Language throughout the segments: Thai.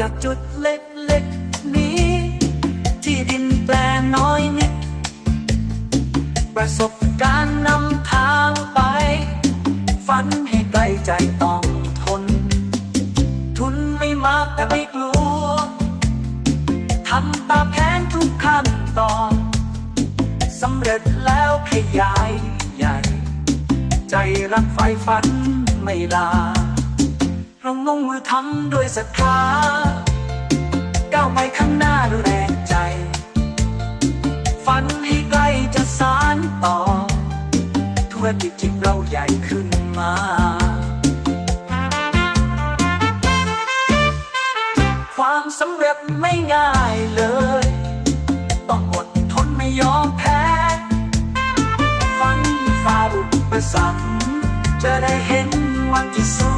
จากจุดเล็กๆนี้ ที่ดินแปลงน้อยนิด ประสบการณ์นำทางไป ฝันให้ไกลใจต้องทน ทุนไม่มากแต่ไม่กลัวทำตามแผนทุกขั้นตอนสำเร็จแล้วขยายใหญ่ ใจรักไฟฝันไม่ลา เราลงมือทำด้วยศรัทธาก้าวไปข้างหน้าด้วยแรงใจ ฝันให้ไกลจะสานต่อ ธุรกิจที่เราใหญ่ขึ้นมาความสำเร็จไม่ง่ายเลย ต้องอดทนไม่ยอมแพ้ ฝันฝ่าอุปสรรคจะได้เห็นวันที่สวย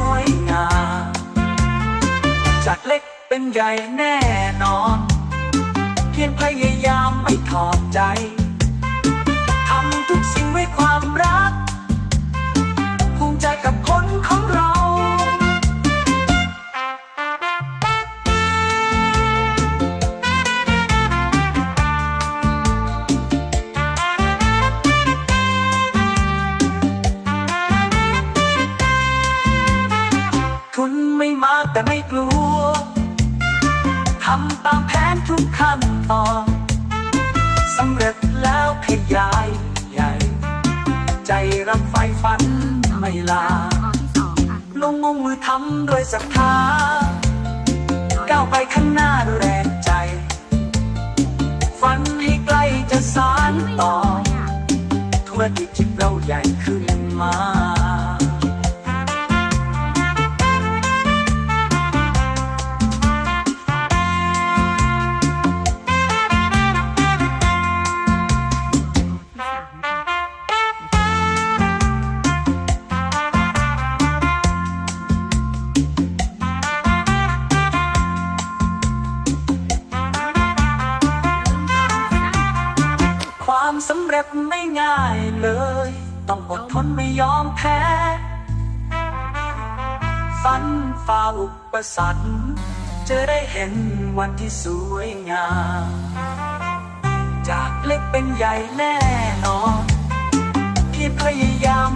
งามจาก เล็กเป็นใหญ่แน่นอน เพียรพยายามไม่ถอดใจ ทำทุกสิ่งด้วยความรักำตามแผนทุกขั้นตอนสำเร็จแล้วขยายใหญ่ ใจรักไฟฝันไม่ลาข้อที่สองค่ะลงมือทำด้วยศรัทธาก้าวไปข้างหน้าด้วยแรงใจ ฝันให้ไกล้จะสานต่อธุรกิจที่เราใหญ่ขึ้นมา สำเร็จไม่ง่ายเลย ต้องอดทนไม่ยอมแพ้ฝันฝ่าอุปสรรคจะได้เห็นวันที่สวยงาม จากเล็กเป็นใหญ่แน่นอน ที่พยายาม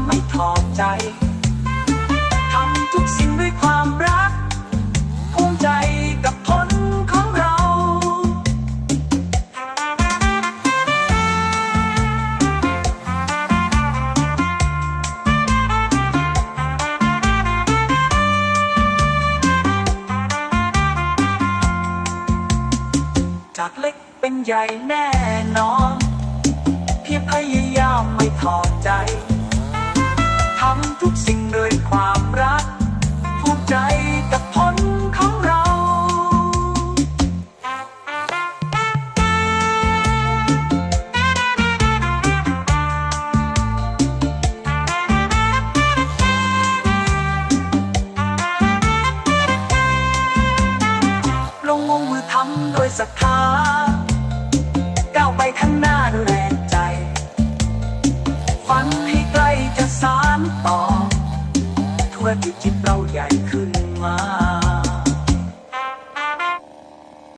จากเล็กเป็นใหญ่แน่นอน เพียงพยายามไม่ท้อใจ ด้วยศรัทธาก้าวไปข้างหน้าด้วยแรงใจฝันให้ไกลจะสานต่อทั่วที่จิตเราใหญ่ขึ้น